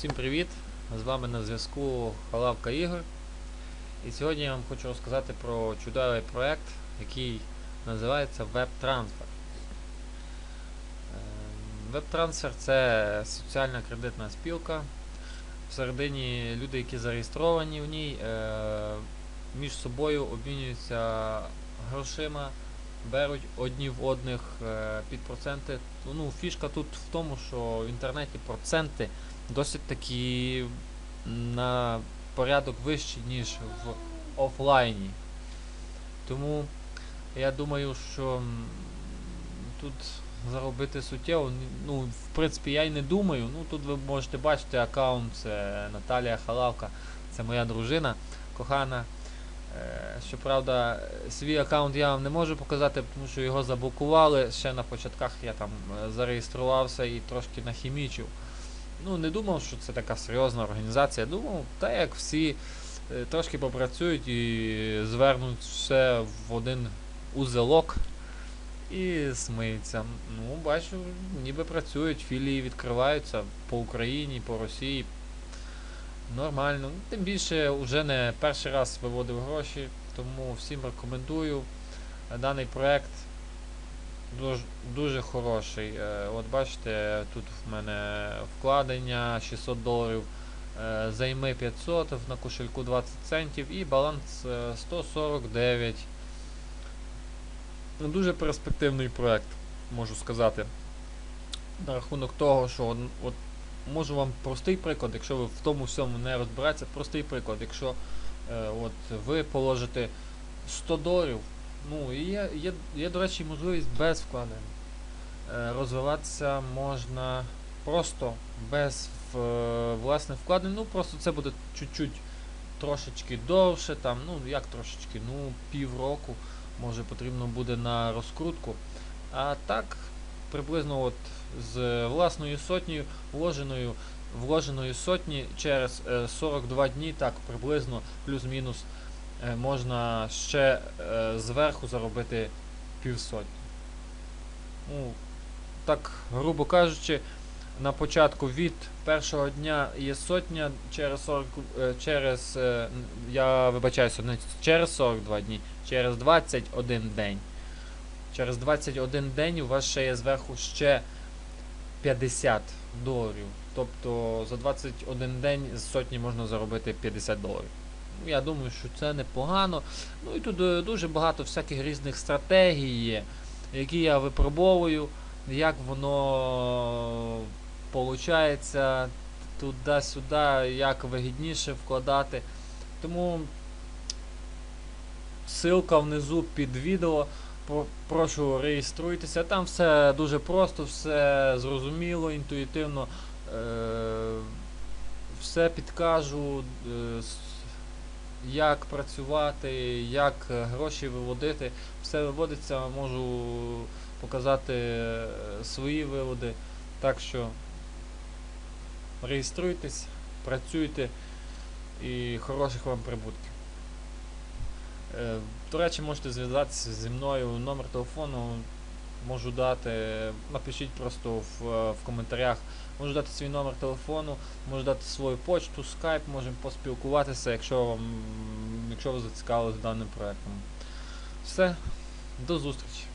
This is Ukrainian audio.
Всім привіт! З вами на зв'язку Халавка Ігор. І сьогодні я вам хочу розказати про чудовий проект, який називається WebTransfer. Ем, WebTransfer це соціальна кредитна спілка. Всередині люди, які зареєстровані в ній, е, між собою обмінюються грошима, беруть одні в одних е, під проценти. Ну, фішка тут в тому, що в інтернеті проценти досить таки на порядок вищі, ніж в офлайні. Тому я думаю, що тут заробити суттєво, ну, в принципі, я й не думаю. Ну, тут ви можете бачити аккаунт, це Наталія Халавка, це моя дружина кохана. Е, Щоправда, свій аккаунт я вам не можу показати, тому що його заблокували. Ще на початках я там е, зареєструвався і трошки нахімічив. Ну, не думав, що це така серйозна організація. Думав, та як всі е, трошки попрацюють і звернуть все в один узелок і смиються. Ну, бачу, ніби працюють, філії відкриваються по Україні, по Росії. Нормально. Тим більше вже не перший раз виводив гроші, тому всім рекомендую. Даний проект дуже, дуже хороший. Е, От бачите, тут в мене вкладення 600 доларів, е, займи 500, на кошельку 20 центів і баланс е, 149. Ну, Дуже перспективний проект, можу сказати. На рахунок того, що от, можу вам простий приклад, якщо ви в тому всьому не розбираєтеся, простий приклад, якщо е, от ви положите 100 доларів, ну і є, є, є, до речі, можливість без вкладень. Е, розвиватися можна просто без е, власних вкладень. Ну просто це буде чуть-чуть трошечки довше, там, ну як трошечки, ну півроку може потрібно буде на розкрутку. А так, приблизно от з власною сотнею вложеною, вложеної сотні через е, 42 дні, так приблизно плюс-мінус е, можна ще е, зверху заробити півсотні. Ну, так, грубо кажучи, на початку від першого дня є сотня, через 40, е, через, е, я вибачаюся, не через 42 дні, через 21 день. Через 21 день у вас ще є зверху ще 50 доларів. Тобто за 21 день з сотні можна заробити 50 доларів. Я думаю, що це непогано. Ну і тут е, дуже багато всяких різних стратегій є, які я випробовую, як воно виходить туди-сюди, як вигідніше вкладати. Тому ссылка внизу під відео. Прошу реєструйтеся. Там все дуже просто, все зрозуміло, інтуїтивно. Е, все підкажу, е, як працювати, як е, гроші виводити. Все виводиться, можу показати е, свої виводи. Так що реєструйтесь, працюйте і хороших вам прибутків. Е, До речі, можете зв'язатися зі мною номер телефону. Можу дати, напишіть просто в, е, в коментарях. Можу дати свій номер телефону, можу дати свою почту, скайп, можемо поспілкуватися, якщо вам якщо ви зацікавились даним проектом. Все, до зустрічі.